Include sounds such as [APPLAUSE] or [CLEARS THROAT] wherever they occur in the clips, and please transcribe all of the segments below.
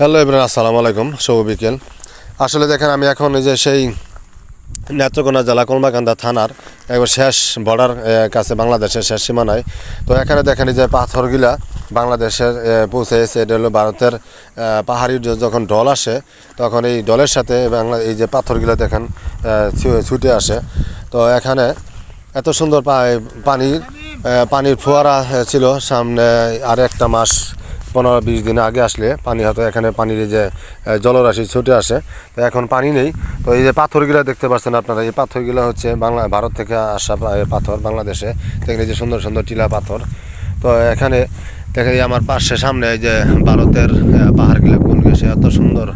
Hello এবার আসসালামু আলাইকুম, শুভ বিকেল। আসলে দেখেন, আমি এখন এই যে সেই নেত্রকোনা জেলা কলমাকান্দা থানার একবার শেষ বর্ডার কাছে বাংলাদেশের শেষ সীমানায়। তো এখানে দেখেন, এই যে পাথরগুলা বাংলাদেশের পৌঁছে এসে এটা হলো ভারতের পাহাড়ি যখন ঢল আসে, তখন এই ডলের সাথে বাংলা, এই যে পাথরগুলা দেখেন ছুটে আসে। তো এখানে এত সুন্দর পানির পানির ফোয়ারা ছিল সামনে আর একটা মাস পনেরো বিশ দিন আগে আসলে পানি হয়তো এখানে পানির যে জলরাশি ছুটে আসে। তো এখন পানি নেই। তো এই যে পাথরগুলো দেখতে পাচ্ছেন আপনারা, এই পাথরগুলো হচ্ছে বাংলা, ভারত থেকে আসা পাথর বাংলাদেশে। এই যে সুন্দর সুন্দর টিলা পাথর। তো এখানে এই আমার পাশে সামনে এই যে ভারতের পাহাড়গুলো কোন গেছে এত সুন্দর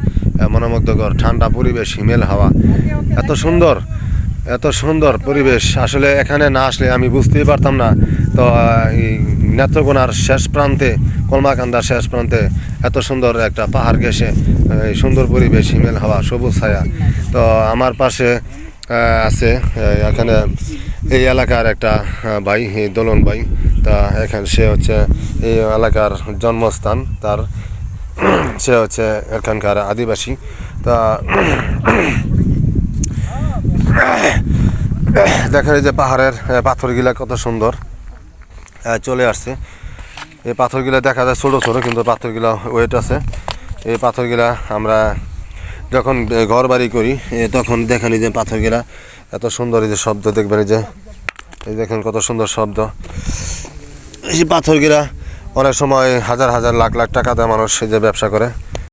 মনোমুগ্ধকর, ঠান্ডা পরিবেশ, হিমেল হাওয়া। এত সুন্দর এত সুন্দর পরিবেশ। আসলে এখানে না আসলে আমি বুঝতেই পারতাম না তো, এই নেত্রকোনার শেষ প্রান্তে, কলমাকান্দার শেষ প্রান্তে এত সুন্দর একটা পাহাড় ঘেসে সুন্দর পরিবেশ, হিমেল হাওয়া, সবুজ ছায়া। তো আমার পাশে আছে এখানে এই এলাকার একটা ভাই দোলন ভাই। তা এখানে সে হচ্ছে এই এলাকার জন্মস্থান, তার [CLEARS THROAT] সে হচ্ছে এখানকার আদিবাসী। তা [CLEARS THROAT] দেখেন এই যে পাহাড়ের পাথরগুলা কত সুন্দর। চলে আসছে। এই পাথরগুলো দেখা যায় ছোটো ছোটো, কিন্তু পাথরগুলো ওয়েট আছে। এই পাথরগুলা আমরা যখন ঘর বাড়ি করি তখন দেখেন যে পাথরগুলা এত সুন্দর এই যে শব্দ, দেখবেন এই যে, এই দেখেন কত সুন্দর শব্দ। এই পাথরগুলা অনেক সময় হাজার হাজার, লাখ লাখ টাকা দেয় মানুষ যে ব্যবসা করে।